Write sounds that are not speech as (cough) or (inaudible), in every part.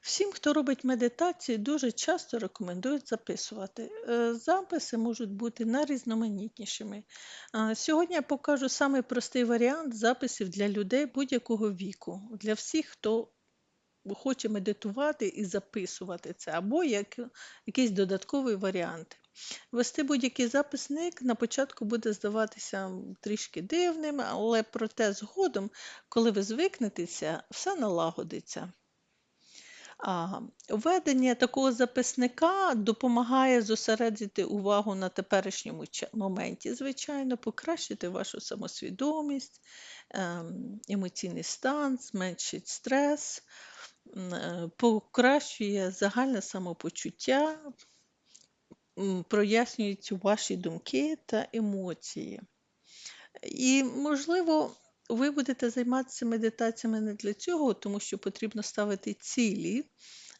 Всім, хто робить медитації, дуже часто рекомендують записувати. Е, Записи можуть бути найрізноманітнішими. Сьогодні я покажу самий простий варіант записів для людей будь-якого віку, для всіх, хто хоче медитувати і записувати це, або як якийсь додатковий варіант. Вести будь-який записник на початку буде здаватися трішки дивним, але проте згодом, коли ви звикнетеся, все налагодиться. Введення такого записника допомагає зосередити увагу на теперішньому моменті, звичайно, покращити вашу самосвідомість, ем, емоційний стан, зменшить стрес, е, покращує загальне самопочуття, прояснюють ваші думки та емоції. І, можливо, ви будете займатися медитаціями не для цього, тому що потрібно ставити цілі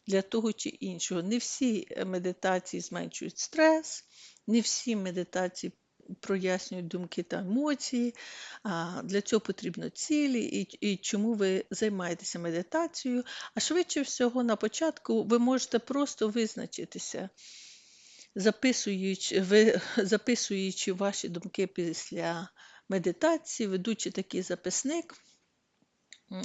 для того чи іншого. Не всі е, медитації зменшують стрес, не всі медитації прояснюють думки та емоції. Для цього потрібно цілі і, і чому ви займаєтеся медитацією. А швидше всього, на початку ви можете просто визначитися записуючи, ви, (laughs) записуючи ваші думки після медитації, ведучи такий записник,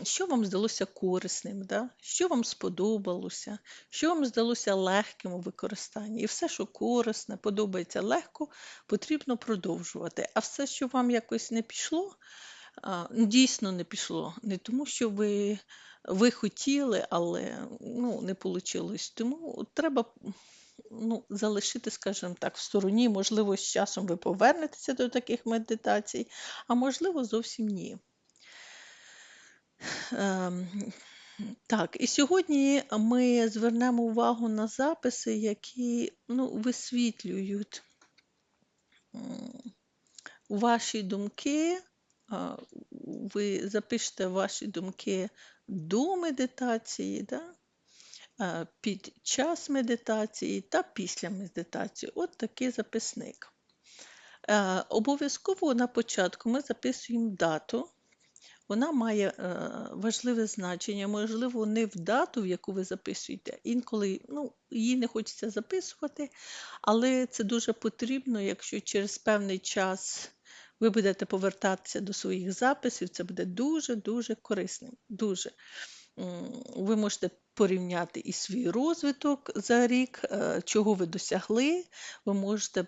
що вам здалося корисним, да? що вам сподобалося, що вам здалося легким у використанні. І все, що корисне, подобається легко, потрібно продовжувати. А все, що вам якось не пішло, ну, дійсно не пішло. Не тому, що ви, ви хотіли, але ну, не вийшло. Тому треба ну, залишити, скажімо так, в стороні. Можливо, з часом ви повернетеся до таких медитацій, а можливо, зовсім ні. Ем, Так, і сьогодні ми звернемо увагу на записи, які ну, висвітлюють ваші думки. Ви запишете ваші думки до медитації, да? А, під час медитації та після медитації. От такий записник. Е, Обов'язково на початку ми записуємо дату. Вона має е, важливе значення, можливо, не в дату, в яку ви записуєте. Інколи ну, її не хочеться записувати, але це дуже потрібно, якщо через певний час ви будете повертатися до своїх записів, це буде дуже-дуже корисним. Дуже. Ви можете порівняти і свій розвиток за рік, е, чого ви досягли. Ви можете е,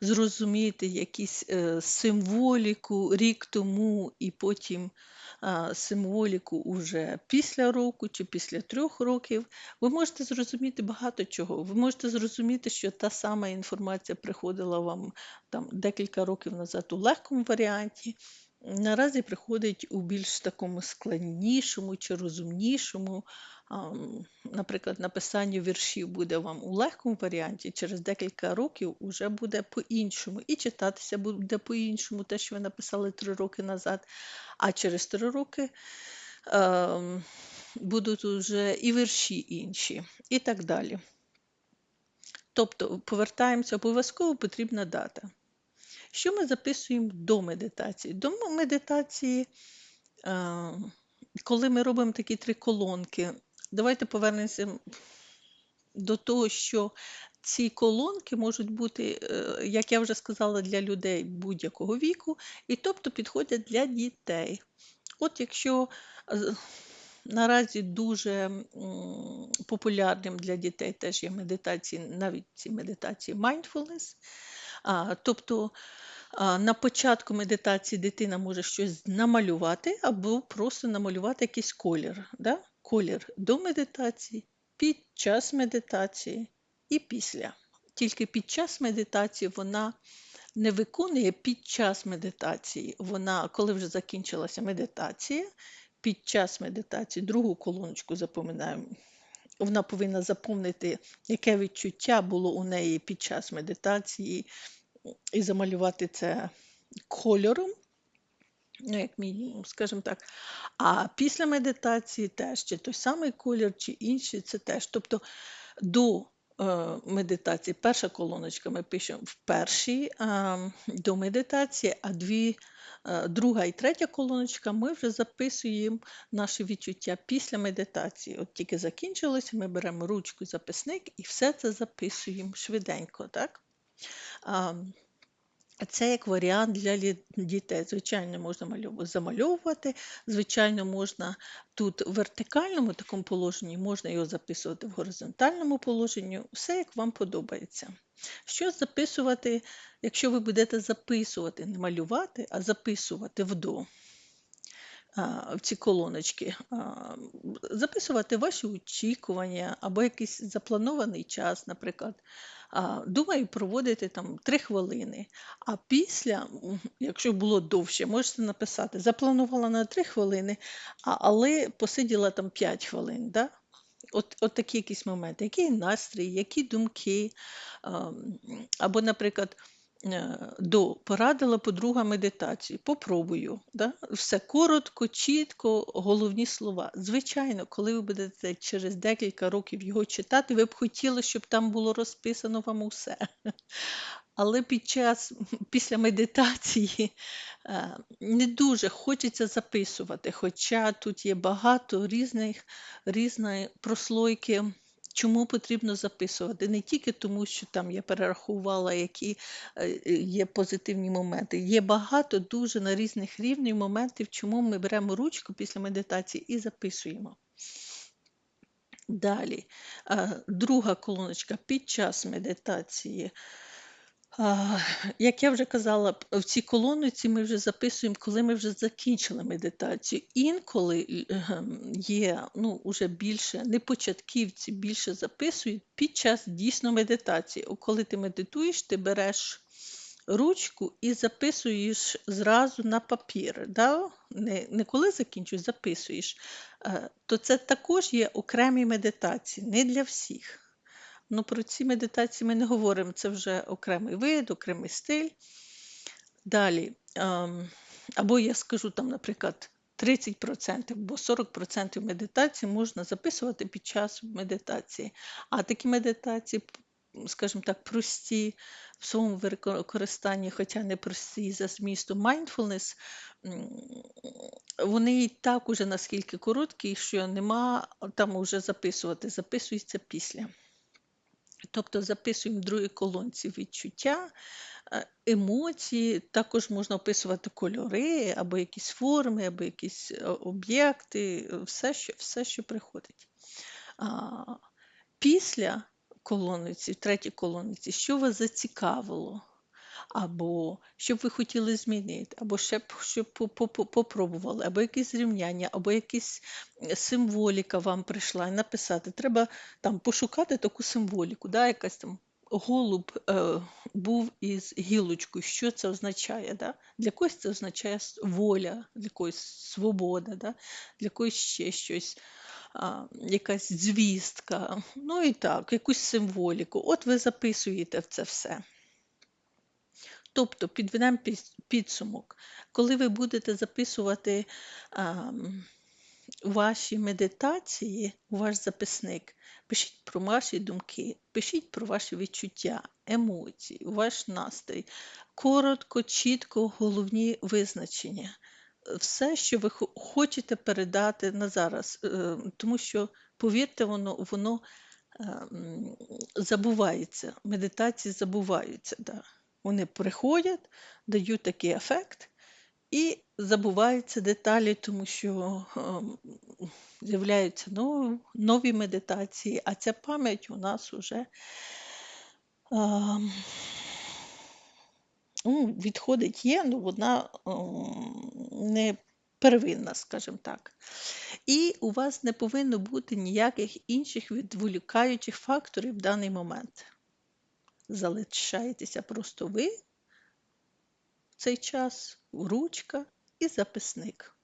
зрозуміти якісь е, символіку рік тому, і потім символіку уже після року чи після трьох років. Ви можете зрозуміти багато чого. Ви можете зрозуміти, що та сама інформація приходила вам там декілька років назад у легкому варіанті. Наразі приходить у більш такому складнішому чи розумнішому. Наприклад, написання віршів буде вам у легкому варіанті, через декілька років вже буде по-іншому. І читатися буде по-іншому, те, що ви написали три роки назад, а через три роки ем, будуть вже і вірші інші, і так далі. Тобто, повертаємося, обов'язково потрібна дата. Що ми записуємо до медитації? До медитації, е, коли ми робимо такі три колонки, давайте повернемося до того, що ці колонки можуть бути, е, як я вже сказала, для людей будь-якого віку, і тобто підходять для дітей. От якщо е, наразі дуже популярним для дітей теж є медитації, навіть ці медитації mindfulness, а, тобто на початку медитації дитина може щось намалювати або просто намалювати якийсь колір. Да? Колір до медитації, під час медитації і після. Тільки під час медитації вона не виконує під час медитації. Вона, коли вже закінчилася медитація, під час медитації другу колоночку запоминаємо. Вона повинна заповнити, яке відчуття було у неї під час медитації, і замалювати це кольором, ну, як мінімум, скажімо так. А після медитації теж чи той самий колір, чи інший, це теж. Тобто до медитації. Перша колоночка ми пишемо в першій до медитації, а дві, е, друга і третя колоночка ми вже записуємо наші відчуття після медитації. От тільки закінчилося, ми беремо ручку, записник і все це записуємо швиденько. Так? Це як варіант для дітей. Звичайно, можна замальовувати, звичайно, можна тут в вертикальному такому положенні, можна його записувати в горизонтальному положенні, все як вам подобається. Що записувати, якщо ви будете записувати, не малювати, а записувати вдо в ці колоночки, записувати ваші очікування або якийсь запланований час, наприклад. Думаю, проводити там 3 хвилини. А після, якщо було довше, можете написати, запланувала на 3 хвилини, але посиділа там 5 хвилин. Да? От, от такі якісь моменти, який настрій, які думки. Або, наприклад, до порадила подруга медитацію. Попробую. Да? Все коротко, чітко, головні слова. Звичайно, коли ви будете через декілька років його читати, ви б хотіли, щоб там було розписано вам усе. (laughs) Але під час (laughs) після медитації е, не дуже хочеться записувати, хоча тут є багато різних, різної прослойки. Чому потрібно записувати? Не тільки тому, що там я перерахувала, які е, е, є позитивні моменти. Є багато дуже на різних рівнів моментів, чому ми беремо ручку після медитації і записуємо. Далі, е, друга колоночка під час медитації. Як я вже казала, в цій колонці ми вже записуємо, коли ми вже закінчили медитацію. Інколи ем, є ну, уже більше, не початківці більше записують під час дійсно медитації. Коли ти медитуєш, ти береш ручку і записуєш зразу на папір. Да? Не, не коли закінчуєш, записуєш. Е, То це також є окремі медитації, не для всіх. Ну, про ці медитації ми не говоримо, це вже окремий вид, окремий стиль. Далі, ем, або я скажу там, наприклад, 30% або 40% медитації можна записувати під час медитації. А такі медитації, скажімо так, прості в своєму використанні, хоча не прості за змістом mindfulness, вони і так уже наскільки короткі, що нема там уже записувати, записується після. Тобто записуємо в другій колонці відчуття, е, емоції, також можна описувати кольори, або якісь форми, або якісь е, об'єкти, е, все, що, все, що приходить. Після колонниці, в третій колонниці, що вас зацікавило? Або що б ви хотіли змінити, або ще б щоб по- по- по- попробували, або якісь зрівняння, або якась е, символіка вам прийшла, і написати. Треба там пошукати таку символіку, да, якась там голуб е, був із гілочкою. Що це означає? Да? Для когось це означає воля, для когось свобода, да? для когось ще щось. А, якась звістка, ну і так, якусь символіку. От ви записуєте в це все. Тобто, підведемо підсумок. Коли ви будете записувати ам, ваші медитації, у ваш записник, пишіть про ваші думки, пишіть про ваші відчуття, емоції, ваш настрій. Коротко, чітко, головні визначення. Все, що ви хочете передати на зараз. Е, Тому що, повірте, воно, воно ем, забувається. Медитації забуваються. Да. Вони приходять, дають такий ефект і забуваються деталі, тому що ем, з'являються нові, нові медитації, а ця пам'ять у нас вже ем, ну, відходить є, ну вона ем, не первинна, скажімо так. І у вас не повинно бути ніяких інших відволікаючих факторів в даний момент. Залишаєтеся просто ви в цей час, ручка і записник.